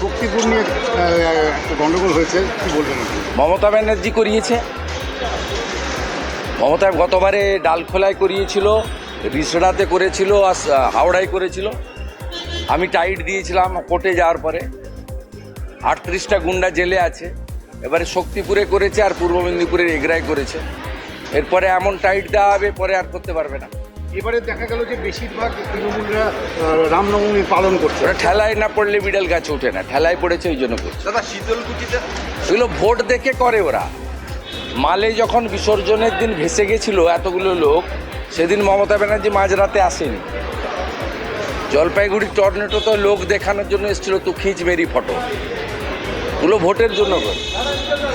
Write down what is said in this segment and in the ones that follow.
শক্তিপুর নিয়ে একটা গন্ডগোল হয়েছে, কি বলবেন মমতা ব্যানার্জি করিয়েছে। মমতা গতবারে ডালখোলায় করিয়েছিল রিসড়াতে করেছিল, আর হাওড়ায় করেছিল। আমি টাইট দিয়েছিলাম কোর্টে যাওয়ার পরে। আটত্রিশটা গুন্ডা জেলে আছে। এবারে শক্তিপুরে করেছে আর পূর্ব মেদিনীপুরের এগরায় করেছে। এরপরে এমন টাইট দেওয়া হবে, পরে আর করতে পারবে না। এবারে দেখা গেল যে বেশিরভাগ তৃণমূলরা রামনবমী পালন করছে। ওরা ঠেলায় না পড়লে বিড়াল গাছে ওঠে না ঠেলায় পড়েছে ওই জন্য করছে। দাদা শীতলকুচিতে এগুলো ভোট দেখে করে ওরা। মালে যখন বিসর্জনের দিন ভেসে গেছিল এতগুলো লোক সেদিন মমতা ব্যানার্জি মাঝরাতে আসেনি। জলপাইগুড়ি টর্নেটো তো লোক দেখানোর জন্য এসেছিল তো খিচ মেরি ফটো। ওগুলো ভোটের জন্য করে।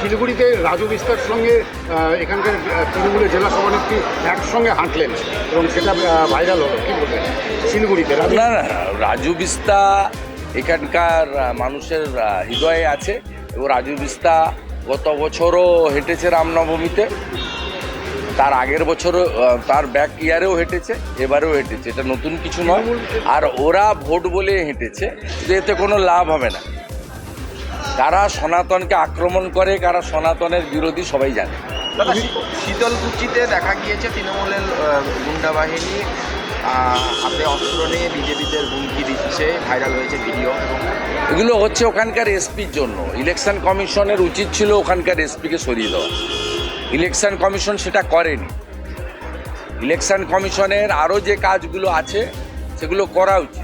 শিলিগুড়িতে রাজু বিস্তার সঙ্গে এখানকার তৃণমূলের জেলা সভানেত্রী একসঙ্গে হাঁটলেন এবং সেটা ভাইরাল হলো। কি বলবেন? শিলিগুড়িতে না না রাজু বিস্তা এখানকার মানুষের হৃদয়ে আছে এবং রাজু বিস্তা গত বছরও হেঁটেছে রামনবমীতে। তার আগের বছরও আহ, তার ব্যাক ইয়ারেও হেঁটেছে এবারেও হেঁটেছে। এটা নতুন কিছু নয়। আর ওরা ভোট বলে হেঁটেছে কিন্তু এতে কোনো লাভ হবে না। কারা সনাতনকে আক্রমণ করে কারা সনাতনের বিরোধী সবাই জানে। শীতলকুচিতে দেখা গিয়েছে তৃণমূলের গুন্ডা বাহিনী। হাতে অস্ত্র নিয়ে বিজেপিদের হুমকি দিচ্ছে ভাইরাল হয়েছে ভিডিও। এবং এগুলো হচ্ছে ওখানকার এসপির জন্য। ইলেকশন কমিশনের উচিত ছিল ওখানকার এসপিকে সরিয়ে দেওয়া। ইলেকশন কমিশন সেটা করেনি। ইলেকশন কমিশনের আরও যে কাজগুলো আছে সেগুলো করা উচিত।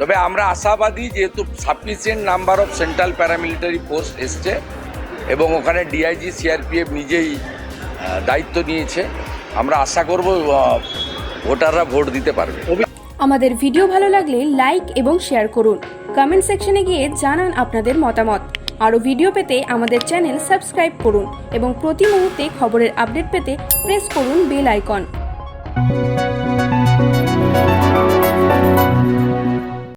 তবে আমরা আশাবাদী যেহেতু sufficient number of central paramilitary force এসছে এবং ওখানে ডিআইজি সিআরপিএফ নিজেই দায়িত্ব নিয়েছে। আমরা আশা করব ভোটাররা ভোট দিতে পারবে। আমাদের ভিডিও ভালো লাগলে লাইক এবং শেয়ার করুন। কমেন্ট সেকশনে গিয়ে জানান আপনাদের মতামত। আরও ভিডিও পেতে আমাদের চ্যানেল সাবস্ক্রাইব করুন এবং প্রতি মুহূর্তে খবরের আপডেট পেতে প্রেস করুন বেল আইকন।